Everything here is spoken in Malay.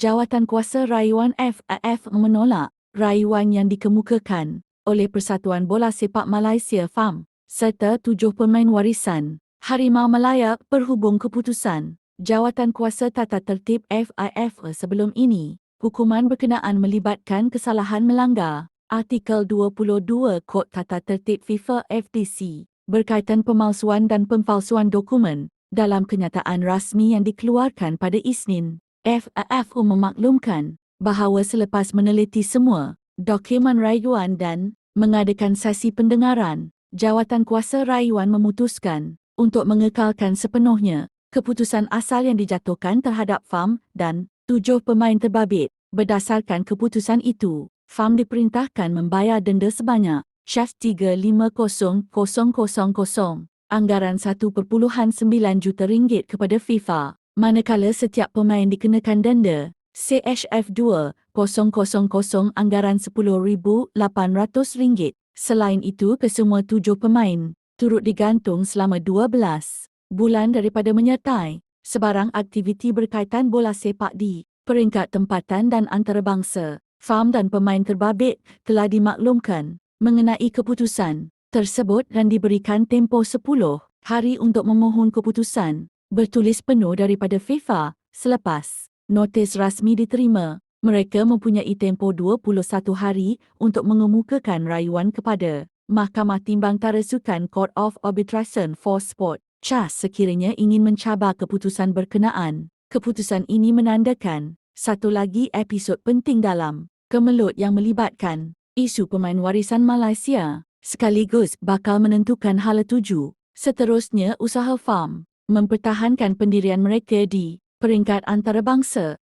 Jawatan Kuasa Rayuan FAF menolak rayuan yang dikemukakan oleh Persatuan Bola Sepak Malaysia FAM serta tujuh pemain warisan Harimau Malaya berhubung keputusan Jawatan Kuasa Tata Tertib FIF sebelum ini. Hukuman berkenaan melibatkan kesalahan melanggar Artikel 22 Kod Tata Tertib FIFA FDC berkaitan pemalsuan dan pempalsuan dokumen dalam kenyataan rasmi yang dikeluarkan pada Isnin. FAFU memaklumkan bahawa selepas meneliti semua dokumen rayuan dan mengadakan sesi pendengaran, Jawatan Kuasa Rayuan memutuskan untuk mengekalkan sepenuhnya keputusan asal yang dijatuhkan terhadap FAM dan tujuh pemain terbabit. Berdasarkan keputusan itu, FAM diperintahkan membayar denda sebanyak RM350,000 anggaran 1.9 juta ringgit kepada FIFA manakala setiap pemain dikenakan denda CHF 2,000 anggaran RM10,800. Selain itu, kesemua tujuh pemain turut digantung selama 12 bulan daripada menyertai sebarang aktiviti berkaitan bola sepak di peringkat tempatan dan antarabangsa. FAM dan pemain terbabit telah dimaklumkan mengenai keputusan tersebut dan diberikan tempoh 10 hari untuk memohon keputusan bertulis penuh daripada FIFA selepas notis rasmi diterima. Mereka mempunyai tempoh 21 hari untuk mengemukakan rayuan kepada Mahkamah Timbang Tarasukan Court of Arbitration for Sport. CAS sekiranya ingin mencabar keputusan berkenaan. Keputusan ini menandakan satu lagi episod penting dalam kemelut yang melibatkan isu pemain warisan Malaysia sekaligus bakal menentukan hala tuju seterusnya usaha farm mempertahankan pendirian mereka di peringkat antarabangsa